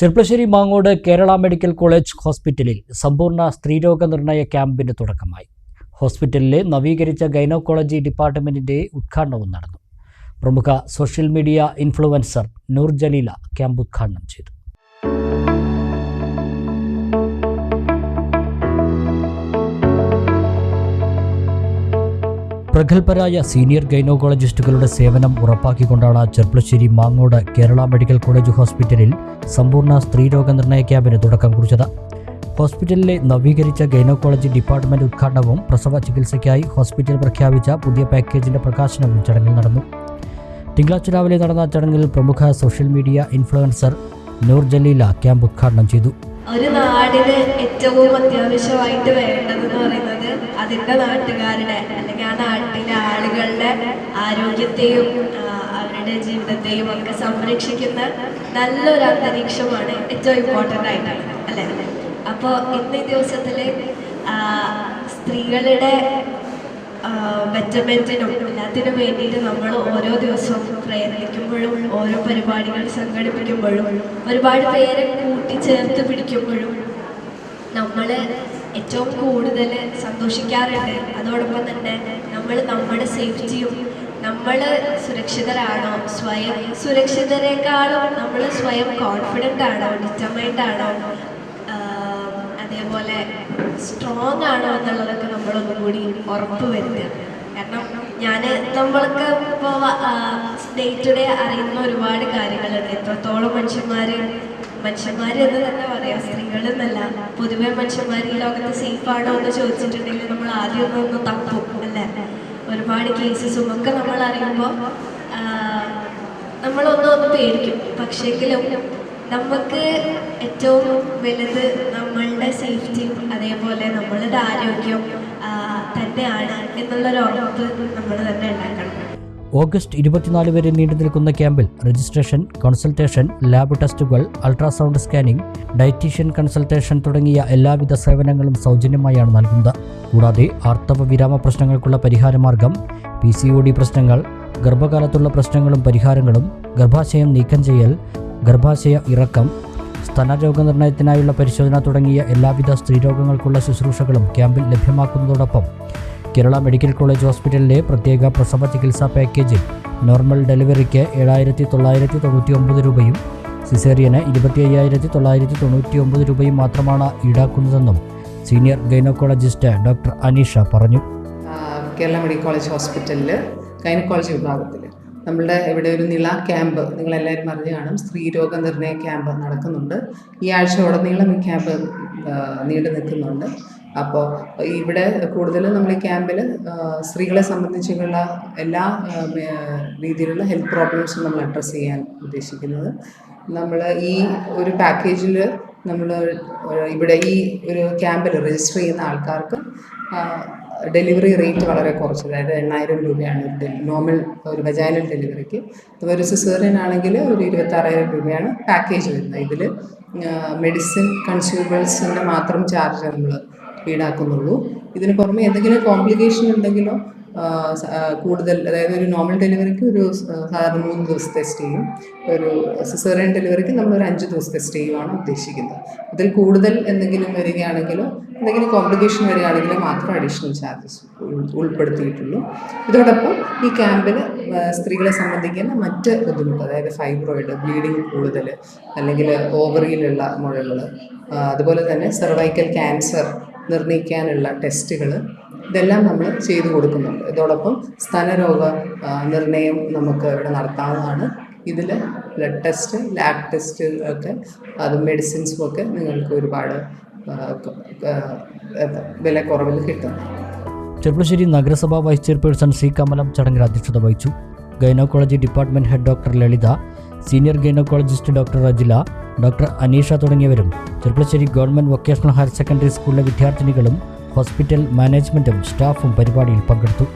Cherpulassery Mangode Kerala medical college ഹോസ്പിറ്റലിൽ സമ്പൂർണ സ്ത്രീരോഗ നിർണയ ക്യാമ്പിന് തുടക്കമായി. ഹോസ്പിറ്റലിലെ നവീകരിച്ച ഗൈനോക്കോളജി ഡിപ്പാർട്ട്മെന്റിന്റെ ഉദ്ഘാടനവും നടന്നു. പ്രമുഖ social media influencer Noor Jaleela camp ഉദ്ഘാടനം ചെയ്തു. പ്രഗത്ഭരായ സീനിയർ ഗൈനോക്കോളജിസ്റ്റുകളുടെ സേവനം ഉറപ്പാക്കിക്കൊണ്ടാണ് ചെർപ്പളശ്ശേരി മാങ്ങോട് കേരള മെഡിക്കൽ കോളേജ് ഹോസ്പിറ്റലിൽ സമ്പൂർണ സ്ത്രീരോഗ നിർണയ ക്യാമ്പിന് തുടക്കം കുറിച്ചത്. ഹോസ്പിറ്റലിലെ നവീകരിച്ച ഗൈനോക്കോളജി ഡിപ്പാർട്ട്മെന്റ് ഉദ്ഘാടനവും പ്രസവ ചികിത്സയ്ക്കായി ഹോസ്പിറ്റൽ പ്രഖ്യാപിച്ച പുതിയ പാക്കേജിന്റെ പ്രകാശനവും ചടങ്ങിൽ നടന്നു. തിങ്കളാഴ്ച രാവിലെ നടന്ന ചടങ്ങിൽ പ്രമുഖ social media influencer Noor Jaleela camp ഉദ്ഘാടനം ചെയ്തു. ഒരു നാടിന് ഏറ്റവും അത്യാവശ്യമായിട്ട് വേണ്ടതെന്ന് പറയുന്നത് അതിന്റെ നാട്ടുകാരുടെ അല്ലെങ്കിൽ ആ നാട്ടിലെ ആളുകളുടെ ആരോഗ്യത്തെയും അവരുടെ ജീവിതത്തെയും ഒക്കെ സംരക്ഷിക്കുന്ന നല്ലൊരു അന്തരീക്ഷമാണ് ഏറ്റവും ഇമ്പോർട്ടന്റ് ആയിട്ടുള്ളത് അല്ലേ? അപ്പോൾ ഇന്ന് ഈ ദിവസത്തിൽ സ്ത്രീകളുടെ ബെറ്റർമെന്റിനും എല്ലാത്തിനും വേണ്ടിയിട്ട് നമ്മൾ ഓരോ ദിവസവും പ്രയത്നിക്കുമ്പോഴും ഓരോ പരിപാടികൾ സംഘടിപ്പിക്കുമ്പോഴും ഒരുപാട് പേരെ കൂട്ടിച്ചേർത്ത് പിടിക്കുമ്പോഴും നമ്മൾ ഏറ്റവും കൂടുതൽ സന്തോഷിക്കാറുണ്ട്. അതോടൊപ്പം തന്നെ നമ്മൾ നമ്മുടെ സേഫ്റ്റിയും നമ്മൾ സുരക്ഷിതരാണോ സ്വയം സുരക്ഷിതരെക്കാളും നമ്മൾ സ്വയം കോൺഫിഡന്റ് ആണോ ഡിറ്റർമൈൻഡ് ആണോ അതേപോലെ സ്ട്രോങ് ആണോ എന്നുള്ളതൊക്കെ നമ്മളൊന്നും കൂടി ഉറപ്പ് വരുത്തുക. കാരണം ഞാൻ നമ്മൾക്ക് ഇപ്പോൾ ഡേ ടു ഡേ അറിയുന്ന ഒരുപാട് കാര്യങ്ങളുണ്ട്. എത്രത്തോളം മനുഷ്യന്മാർ മനുഷ്യന്മാർ എന്ന് തന്നെ പറയാം. സ്ത്രീകൾ എന്നല്ല. പൊതുവെ മനുഷ്യന്മാർ ഈ ലോകത്ത് സേഫ് ആണോ എന്ന് ചോദിച്ചിട്ടുണ്ടെങ്കിൽ നമ്മൾ ആദ്യം ഒന്ന് ഒന്ന് തപ്പും അല്ലേ? ഒരുപാട് കേസസും ഒക്കെ നമ്മൾ അറിയുമ്പോൾ നമ്മളൊന്നും ഒന്ന് പേടിക്കും. പക്ഷേങ്കിലും നമുക്ക് ഏറ്റവും വലുത് നമ്മളുടെ സേഫ്റ്റി അതേപോലെ നമ്മളുടെ ആരോഗ്യം തന്നെയാണ് എന്നുള്ളൊരു ഉറപ്പ് നമ്മൾ തന്നെ ഉണ്ടാക്കണം. ഓഗസ്റ്റ് ഇരുപത്തിനാല് വരെ നീണ്ടു നിൽക്കുന്ന ക്യാമ്പിൽ രജിസ്ട്രേഷൻ കൺസൾട്ടേഷൻ ലാബ് ടെസ്റ്റുകൾ അൾട്രാസൗണ്ട് സ്കാനിംഗ് ഡയറ്റീഷ്യൻ കൺസൾട്ടേഷൻ തുടങ്ങിയ എല്ലാവിധ സേവനങ്ങളും സൗജന്യമായാണ് നൽകുന്നത്. കൂടാതെ ആർത്തവ വിരാമ പ്രശ്നങ്ങൾക്കുള്ള പരിഹാരമാർഗം പി സി ഒ ഡി പ്രശ്നങ്ങൾ ഗർഭകാലത്തുള്ള പ്രശ്നങ്ങളും പരിഹാരങ്ങളും ഗർഭാശയം നീക്കം ചെയ്യൽ ഗർഭാശയ ഇറക്കം സ്തനരോഗ നിർണയത്തിനായുള്ള പരിശോധന തുടങ്ങിയ എല്ലാവിധ സ്ത്രീരോഗങ്ങൾക്കുള്ള ശുശ്രൂഷകളും ക്യാമ്പിൽ ലഭ്യമാക്കുന്നതോടൊപ്പം കേരള മെഡിക്കൽ കോളേജ് ഹോസ്പിറ്റലിലെ പ്രത്യേക പ്രസവ ചികിത്സാ പാക്കേജിൽ നോർമൽ ഡെലിവറിക്ക് ഏഴായിരത്തി തൊള്ളായിരത്തി തൊണ്ണൂറ്റി ഒമ്പത് രൂപയും സിസേറിയന് ഇരുപത്തി അയ്യായിരത്തി തൊള്ളായിരത്തി തൊണ്ണൂറ്റി ഒമ്പത് രൂപയും മാത്രമാണ് ഈടാക്കുന്നതെന്നും സീനിയർ ഗൈനക്കോളജിസ്റ്റ് ഡോക്ടർ അനീഷ പറഞ്ഞു. കേരള മെഡിക്കൽ കോളേജ് ഹോസ്പിറ്റലിൽ ഗൈനക്കോളജി വിഭാഗത്തിൽ നമ്മളുടെ ഇവിടെ ഒരു നിള ക്യാമ്പ് നിങ്ങളെല്ലാവരും അറിഞ്ഞു കാണും സ്ത്രീരോഗ നിർണയ ക്യാമ്പ് നടക്കുന്നുണ്ട്. ഈ ആഴ്ച ഉടനീളം ഈ ക്യാമ്പ് നീണ്ടു നിൽക്കുന്നുണ്ട് അപ്പോൾ ഇവിടെ കൂടുതലും നമ്മൾ ഈ ക്യാമ്പിൽ സ്ത്രീകളെ സംബന്ധിച്ചുള്ള എല്ലാ രീതിയിലുള്ള ഹെൽത്ത് പ്രോബ്ലംസും നമ്മൾ അഡ്രസ്സ് ചെയ്യാൻ ഉദ്ദേശിക്കുന്നത്. നമ്മൾ ഈ ഒരു പാക്കേജിൽ നമ്മൾ ഇവിടെ ഈ ഒരു ക്യാമ്പിൽ രജിസ്റ്റർ ചെയ്യുന്ന ആൾക്കാർക്ക് ഡെലിവറി റേറ്റ് വളരെ കുറച്ച്. അതായത് എണ്ണായിരം രൂപയാണ് ഒരു നോർമൽ ഒരു വജൈനൽ ഡെലിവറിക്ക് അപ്പോൾ ഒരു സിസേറിയൻ ആണെങ്കിൽ ഒരു ഇരുപത്താറായിരം രൂപയാണ് പാക്കേജ് വരുന്നത്. ഇതിൽ മെഡിസിൻ കൺസ്യൂമേഴ്സിന്റെ മാത്രം ചാർജ് നമ്മൾ ഈടാക്കുന്നുള്ളൂ. ഇതിന് പുറമെ എന്തെങ്കിലും കോംപ്ലിക്കേഷൻ ഉണ്ടെങ്കിലോ കൂടുതൽ അതായത് ഒരു നോർമൽ ഡെലിവറിക്ക് ഒരു സാധാരണ മൂന്ന് ദിവസത്തെ സ്റ്റേയും ഒരു സിസേറിയൻ ഡെലിവറിക്ക് നമ്മൾ ഒരു അഞ്ച് ദിവസത്തെ സ്റ്റേയുമാണ് ഉദ്ദേശിക്കുന്നത്. അതിൽ കൂടുതൽ എന്തെങ്കിലും വരികയാണെങ്കിലോ എന്തെങ്കിലും കോംപ്ലിക്കേഷൻ വരികയാണെങ്കിലോ മാത്രം അഡീഷണൽ ചാർജസ് ഉൾപ്പെടുത്തിയിട്ടുള്ളൂ. ഇതോടൊപ്പം ഈ ക്യാമ്പിൽ സ്ത്രീകളെ സംബന്ധിക്കുന്ന മറ്റ് ബുദ്ധിമുട്ട് അതായത് ഫൈബ്രോയിഡ് ബ്ലീഡിങ് കൂടുതൽ അല്ലെങ്കിൽ ഓവറിയിലുള്ള മുഴകൾ അതുപോലെ തന്നെ സെർവൈക്കൽ ക്യാൻസർ നിർണയിക്കാനുള്ള ടെസ്റ്റുകൾ ഇതെല്ലാം നമ്മൾ ചെയ്തു കൊടുക്കുന്നുണ്ട്. ഇതോടൊപ്പം സ്തനരോഗ നിർണയം നമുക്ക് ഇവിടെ നടത്താവുന്നതാണ്. ഇതിൽ ബ്ലഡ് ടെസ്റ്റ് ലാബ് ടെസ്റ്റ് ഒക്കെ അത് മെഡിസിൻസും ഒക്കെ നിങ്ങൾക്ക് ഒരുപാട് വില കുറവിൽ കിട്ടും. ചെറുപ്പശ്ശേരി നഗരസഭാ വൈസ് ചെയർപേഴ്സൺ സി കമലം ചടങ്ങിൽ അധ്യക്ഷത വഹിച്ചു. Gynaecology department head doctor Lalitha senior gynaecologist doctor Rajila doctor Aneesha തുടങ്ങിയവരും Cherpulassery government vocational higher secondary സ്കൂളിലെ വിദ്യാർത്ഥിനികളും ഹോസ്പിറ്റൽ മാനേജ്മെന്റും സ്റ്റാഫും പരിപാടിയിൽ പങ്കെടുത്തു.